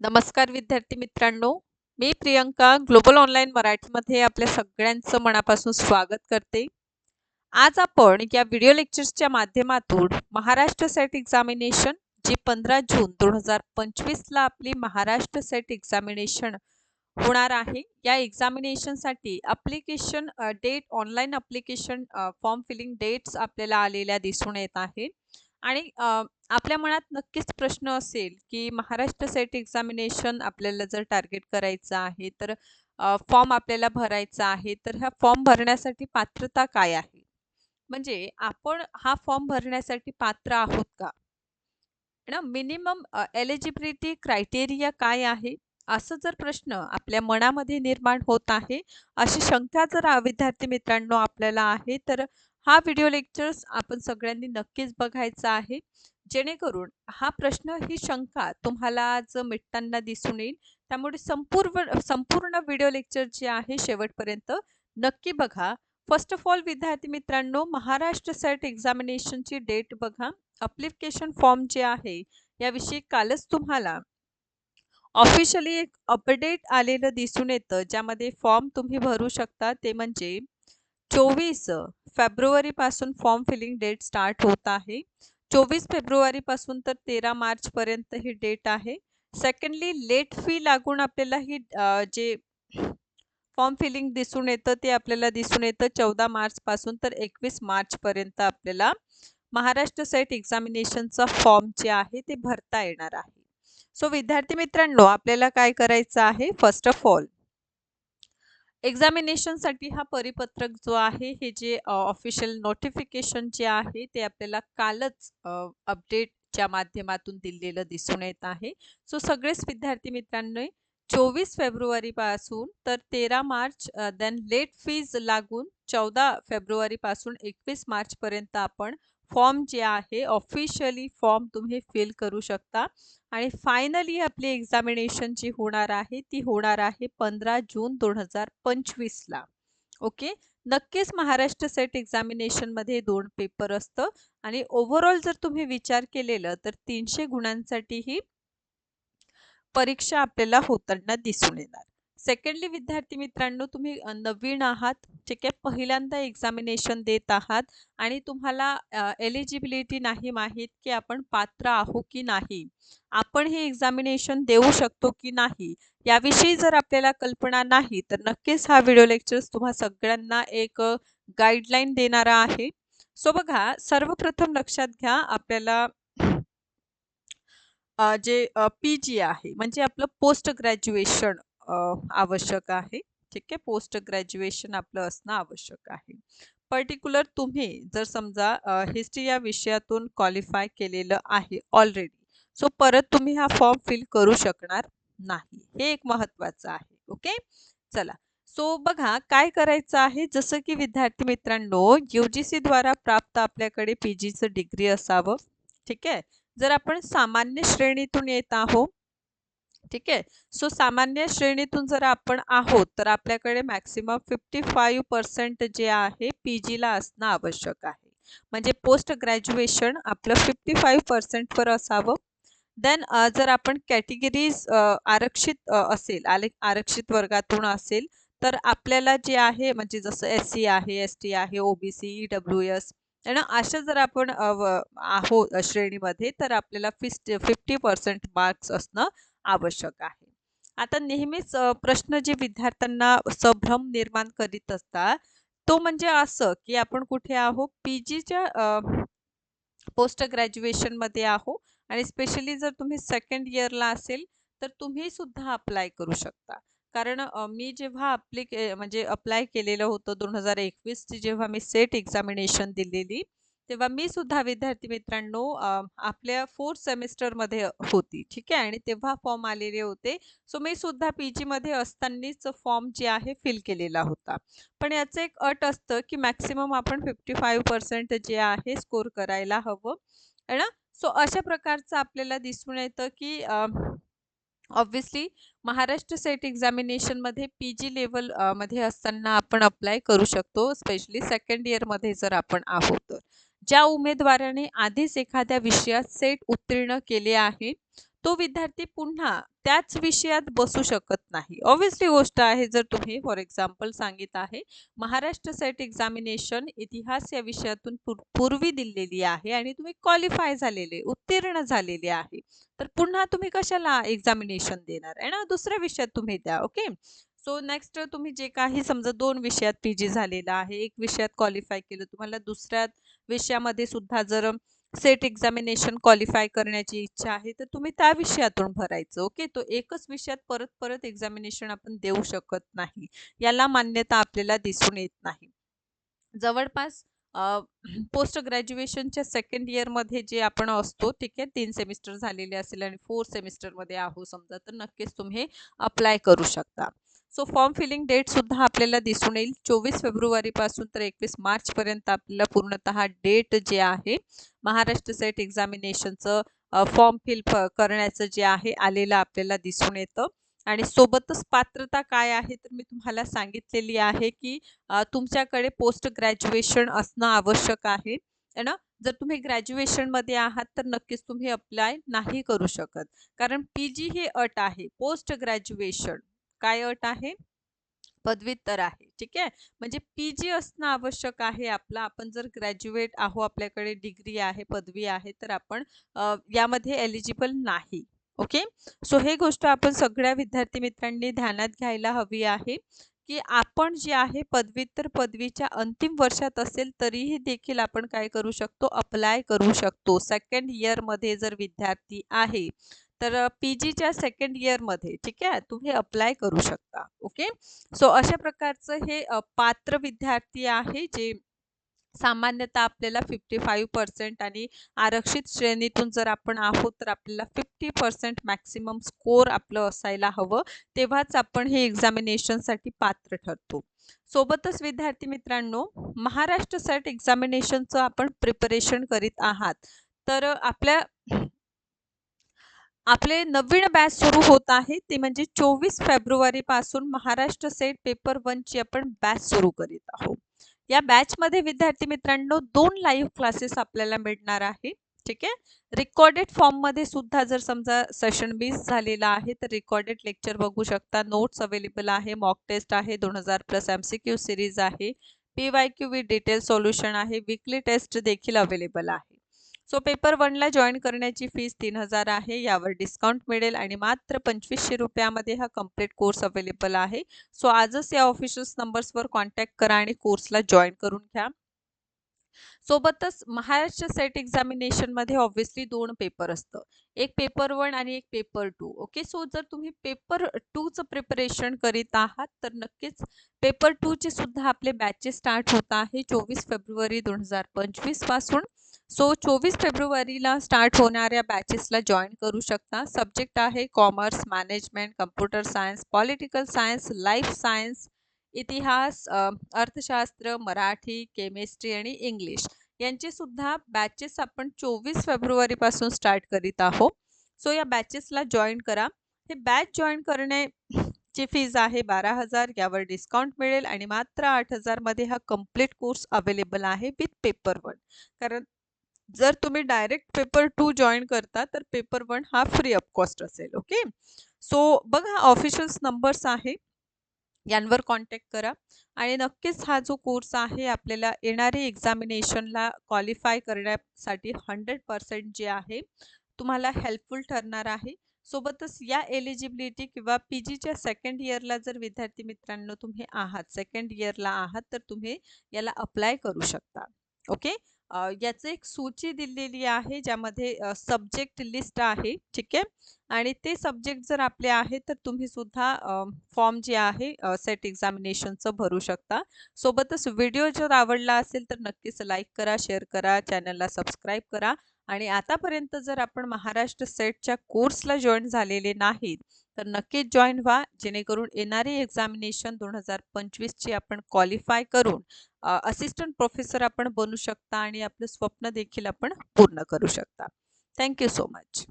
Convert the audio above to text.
नमस्कार विद्यार्थी मित्रांनो मी प्रियंका ग्लोबल ऑनलाईन मराठीमध्ये आपल्या सगळ्यांचं मनापासून स्वागत करते. आज आपण या व्हिडिओ लेक्चर्सच्या माध्यमातून महाराष्ट्र सेट एक्झामिनेशन जी पंधरा जून दोन हजार पंचवीसला आपली महाराष्ट्र सेट एक्झामिनेशन होणार आहे या एक्झामिनेशनसाठी application date online application form filling dates आपल्याला आलेल्या दिसून येत आहे आणि आपल्या मनात नक्कीच प्रश्न असेल की महाराष्ट्र सेट एक्झामिनेशन आपल्याला जर टार्गेट करायचं आहे तर फॉर्म आपल्याला भरायचा आहे तर ह्या फॉर्म भरण्यासाठी पात्रता काय आहे? म्हणजे आपण हा फॉर्म भरण्यासाठी पात्र आहोत का? ना मिनिमम एलिजिबिलिटी क्रायटेरिया काय आहे? असं जर प्रश्न आपल्या मनामध्ये निर्माण होत आहे अशी शंका जर विद्यार्थी मित्रांनो आपल्याला आहे तर हा व्हिडिओ लेक्चर्स आपण सगळ्यांनी नक्कीच बघायचा आहे. जेणेकरून हा प्रश्न ही शंका तुम्हाला आज मिटताना दिसून येईल. त्यामुळे संपूर्ण संपूर्ण व्हिडिओ लेक्चर जे आहे शेवटपर्यंत नक्की बघा. फर्स्ट ऑफ ऑल विद्यार्थी मित्रांनो महाराष्ट्र सेट एक्झामिनेशनची डेट बघा. अप्लिकेशन फॉर्म जे आहे याविषयी कालच तुम्हाला ऑफिशियली एक अपडेट आलेलं दिसून येतं. ज्यामध्ये फॉर्म तुम्ही भरू शकता. ते म्हणजे चोवीस फेब्रुवारीपासून फॉर्म फिलिंग डेट स्टार्ट होत आहे. चोवीस फेब्रुवारीपासून तर तेरा मार्चपर्यंत ही डेट आहे. सेकंडली लेट फी लागून आपल्याला ही जे फॉर्म फिलिंग दिसून येतं ते आपल्याला दिसून येतं चौदा मार्चपासून तर एकवीस मार्चपर्यंत आपल्याला महाराष्ट्र सेट एक्झामिनेशनचा फॉर्म जे आहे ते भरता येणार आहे. सो विद्यार्थी मित्रांनो आपल्याला काय करायचं आहे? फर्स्ट ऑफ ऑल एक्झामिनेशनसाठी हा परिपत्रक जो आहे हे जे ऑफिशियल नोटिफिकेशन जे आहे ते आपल्याला कालच अपडेटच्या माध्यमातून दिलेलं दिसून येत आहे. सो सगळेच विद्यार्थी मित्रांनो चोवीस फेब्रुवारीपासून तर तेरा मार्च देन लेट फीज लागून चौदा फेब्रुवारीपासून एकवीस मार्चपर्यंत आपण फॉर्म जे आहे ऑफिशियली फॉर्म तुम्ही फिल करू शकता. आणि फायनली आपली एक्झामिनेशन जी होणार आहे ती होणार आहे पंधरा जून दोन हजार पंचवीसला. ओके नक्कीच महाराष्ट्र सेट एक्झामिनेशनमध्ये दोन पेपर असतं. आणि ओव्हरऑल जर तुम्ही विचार केलेलं तर तीनशे गुणांसाठी ही परीक्षा आपल्याला होताना दिसून येणार. सेकंडली विद्यार्थी मित्रांनो तुम्ही नवीन आहात ठीक आहे पहिल्यांदा एक्झामिनेशन देत आहात आणि तुम्हाला एलिजिबिलिटी नाही माहीत की आपण पात्र आहो की नाही. आपण हे एक्झामिनेशन देऊ शकतो की नाही याविषयी जर आपल्याला कल्पना नाही तर नक्कीच हा व्हिडिओ लेक्चर्स तुम्हा सगळ्यांना एक गाईडलाईन देणारा आहे. सो बघा सर्वप्रथम लक्षात घ्या आपल्याला जे पी जी आहे म्हणजे आपलं पोस्ट ग्रॅज्युएशन आवश्यक आहे. ठीक आहे? पोस्ट ग्रॅज्युएशन आपलं असणं आवश्यक आहे. पर्टिक्युलर तुम्ही जर समजा हिस्ट्री या विषयातून क्वालिफाय केलेलं आहे ऑलरेडी सो परत तुम्ही हा फॉर्म फिल करू शकणार नाही. हे एक महत्वाचं आहे. ओके? चला. सो बघा काय करायचं आहे? जसं की विद्यार्थी मित्रांनो यू जी सीद्वारा प्राप्त आपल्याकडे पी जीचं डिग्री असावं. ठीक आहे? जर आपण सामान्य श्रेणीतून येत आहोत ठीक आहे? सो सामान्य श्रेणीतून जर आपण आहोत तर आपल्याकडे मॅक्सिमम फिफ्टी फाईव्ह पर्सेंट जे आहे पी जीला असणं आवश्यक आहे. म्हणजे पोस्ट ग्रॅज्युएशन आपलं फिफ्टी फाईव्ह पर्सेंटवर असावं. देन जर आपण कॅटेगरीज आरक्षित असेल आरक्षित वर्गातून असेल तर आपल्याला जे आहे म्हणजे जसं एस सी आहे एस टी आहे ओबीसी ई डब्ल्यू एस आणि अशा जर आपण आहोत श्रेणीमध्ये तर आपल्याला फिस्ट फिफ्टी पर्सेंट मार्क्स असणं आवश्यक आहे. आता नेहमीच प्रश्न जे विद्यार्थ्यांना संभ्रम निर्माण करीत असतात तो म्हणजे असं की आपण कुठे आहो पी जीच्या पोस्ट ग्रॅज्युएशनमध्ये आहो आणि स्पेशली जर तुम्ही सेकंड इयरला असेल तर तुम्ही सुद्धा अप्लाय करू शकता. कारण मी जेव्हा अप्लिके म्हणजे अप्लाय केलेलं होतं दोन हजार एकवीसची जेव्हा मी सेट एक्झामिनेशन दिलेली तेव्हा मी सुद्धा विद्यार्थी मित्रांनो आपल्या फोर्थ सेमिस्टरमध्ये होती ठीक आहे? आणि तेव्हा फॉर्म आलेले होते. सो मी सुद्धा पी जीमध्ये असतानाच फॉर्म जे आहे फिल केलेला होता. पण याचं एक अट असतं की मॅक्सिमम आपण फिफ्टी फाईव्ह पर्सेंट जे आहे स्कोर करायला हवं. है ना? सो अशा प्रकारचं आपल्याला दिसून येतं की ऑब्व्हियसली महाराष्ट्र सेट एक्झामिनेशनमध्ये पी जी लेवलमध्ये असताना आपण अप्लाय करू शकतो स्पेशली सेकंड इयरमध्ये जर आपण आहोत तर. ज्या उमेदवाराने आधीच एखाद्या विषयात सेट उत्तीर्ण केले आहे तो विद्यार्थी पुन्हा त्याच विषयात बसू शकत नाही. ऑब्विसली गोष्ट आहे जर तुम्ही फॉर एक्झाम्पल सांगित आहे महाराष्ट्र सेट एक्झामिनेशन इतिहास या विषयातून पूर्वी दिलेली आहे आणि तुम्ही क्वालिफाय झालेले उत्तीर्ण झालेले आहे. तर पुन्हा तुम्ही कशाला एक्झामिनेशन देणार? आहे ना? दुसऱ्या विषयात तुम्ही द्या ओके सो नेक्स्ट तुम्ही जे काही समजा दोन विषयात पी जी झालेला आहे एक विषयात क्वालिफाय केलं तुम्हाला दुसऱ्यात विषयामध्ये सुद्धा जर सेट एक्झामिनेशन क्वालिफाय करण्याची इच्छा आहे तर तुम्ही त्या विषयातून भरायचं ओके तो एकच विषयात परत परत एक्झामिनेशन आपण देऊ शकत नाही. याला मान्यता आपल्याला दिसून येत नाही. जवळपास पोस्ट ग्रॅज्युएशनच्या सेकंड इयरमध्ये जे आपण असतो ठीक आहे? तीन सेमिस्टर झालेले असेल आणि फोर्थ सेमिस्टरमध्ये आहो समजा तर नक्कीच तुम्ही अप्लाय करू शकता. सो फॉर्म फिलिंग डेट सुद्धा आपल्याला दिसून येईल. चोवीस फेब्रुवारीपासून तर एकवीस मार्चपर्यंत आपल्याला पूर्णतः डेट जे आहे महाराष्ट्र सेट एक्झामिनेशनचं फॉर्म फिल करण्याचं जे आहे आलेलं आपल्याला दिसून येतं. आणि सोबतच पात्रता काय आहे तर मी तुम्हाला सांगितलेली आहे की तुमच्याकडे पोस्ट ग्रॅज्युएशन असणं आवश्यक आहे. ना? जर तुम्ही ग्रॅज्युएशनमध्ये आहात तर नक्कीच तुम्ही अप्लाय नाही करू शकत. कारण पी जी ही अट आहे पोस्ट ग्रॅज्युएशन काय अट आहे? पदव्युत्तर आहे. ठीक आहे? म्हणजे पी जी असणं आवश्यक आहे आपला. आपण जर ग्रॅज्युएट आहो आपल्याकडे डिग्री आहे पदवी आहे तर आपण यामध्ये एलिजिबल नाही. ओके सो हे गोष्ट आपण सगळ्या विद्यार्थी मित्रांनी ध्यानात घ्यायला हवी आहे की आपण जे आहे पदव्युत्तर पदवीच्या अंतिम वर्षात असेल तरीही देखील आपण काय करू शकतो? अप्लाय करू शकतो. सेकंड इयरमध्ये जर विद्यार्थी आहे तर पी जीच्या सेकंड इयरमध्ये ठीक आहे तुम्ही अप्लाय करू शकता ओके सो अशा प्रकारचं हे पात्र विद्यार्थी आहे जे सामान्यतः आपल्याला फिफ्टी फाईव्ह पर्सेंट आणि आरक्षित श्रेणीतून जर आपण आहोत तर आपल्याला फिफ्टी पर्सेंट मॅक्सिमम स्कोर आपलं असायला हवं तेव्हाच आपण हे एक्झामिनेशनसाठी पात्र ठरतो. सोबतच विद्यार्थी मित्रांनो महाराष्ट्र सेट एक्झामिनेशनचं आपण प्रिपरेशन करीत आहात. तर आपल्या आपले नवीन बॅच सुरू होत आहे. ते म्हणजे चोवीस फेब्रुवारीपासून महाराष्ट्र सेट पेपर वनची आपण बॅच सुरू करीत आहोत. या बॅचमध्ये विद्यार्थी मित्रांनो दोन लाईव्ह क्लासेस आपल्याला मिळणार आहे. ठीक आहे? रेकॉर्डेड फॉर्ममध्ये सुद्धा जर समजा सेशन मिस झालेला आहे तर रेकॉर्डेड लेक्चर बघू शकता. नोट्स अवेलेबल आहे मॉक टेस्ट आहे दोन हजार plus M C Q series आहे. P Y Q with detail solution आहे. विकली टेस्ट देखील अवेलेबल आहे. सो पेपर वनला जॉईन करण्याची फीस तीन हजार आहे यावर डिस्काउंट मिळेल आणि मात्र पंचवीसशे रुपयामध्ये हा कंप्लीट कोर्स अवेलेबल आहे. सो आजच या ऑफिशियल्स नंबर्सवर कॉन्टॅक्ट करा आणि कोर्सला जॉईन करून घ्या. सोबतच महाराष्ट्र सेट एक्झामिनेशनमध्ये ऑब्व्हियसली दोन पेपर असतं. एक पेपर वन आणि एक पेपर टू. ओके? सो जर तुम्ही पेपर टूचं प्रिपरेशन करीत आहात तर नक्कीच पेपर टूचे सुद्धा आपले बॅचेस स्टार्ट होत आहे चोवीस फेब्रुवारी दोन हजार पंचवीसपासून. सो चोवीस फेब्रुवारीला स्टार्ट होणाऱ्या बॅचेसला जॉईन करू शकता. सब्जेक्ट आहे commerce management computer science political science life science इतिहास अर्थशास्त्र मराठी केमिस्ट्री आणि इंग्लिश. यांचे सुद्धा बॅचेस आपण चोवीस फेब्रुवारीपासून स्टार्ट करीत आहोत. सो या बॅचेसला जॉईन करा. हे बॅच जॉईन करण्याची फीज आहे बारा हजार. यावर डिस्काउंट मिळेल आणि मात्र आठ हजारमध्ये हा कंप्लीट कोर्स अवेलेबल आहे विथ पेपर वन कारण जर तुम्ही डायरेक्ट पेपर टू जॉईन करता तर पेपर वन हा फ्री ऑफ कॉस्ट असेल ओके? सो बघा ऑफिशियल्स नंबर्स आहे यांवर कॉन्टॅक्ट करा. आणि नक्कीच हा जो कोर्स आहे आपल्याला येणारी एक्झामिनेशनला क्वालिफाय करण्यासाठी हंड्रेड पर्सेंट जे आहे तुम्हाला हेल्पफुल ठरणार आहे. सोबतच या एलिजिबिलिटी किंवा पी जीच्या सेकंड इयरला जर विद्यार्थी मित्रांनो तुम्ही आहात सेकंड इयरला आहात तर तुम्ही याला अप्लाय करू शकता ओके? याचं एक सूची दिलेली आहे ज्यामध्ये सब्जेक्ट लिस्ट आहे ठीक आहे? आणि ते सब्जेक्ट जर आपले आहे तर तुम्ही सुद्धा फॉर्म जे आहे सेट एक्झामिनेशनचं भरू शकता. सोबतच व्हिडिओ जर आवडला असेल तर नक्कीच लाईक करा शेअर करा चॅनलला सबस्क्राईब करा. आणि आतापर्यंत जर आपण महाराष्ट्र सेटच्या कोर्सला जॉईन झालेले नाहीत तर नक्कीच जॉईन व्हा जेणेकरून येणारी एक्झामिनेशन दोन हजार पंचवीसची आपण क्वालिफाय करून असिस्टंट प्रोफेसर आपण बनू शकता आणि आपलं स्वप्न देखील आपण पूर्ण करू शकता. Thank you so much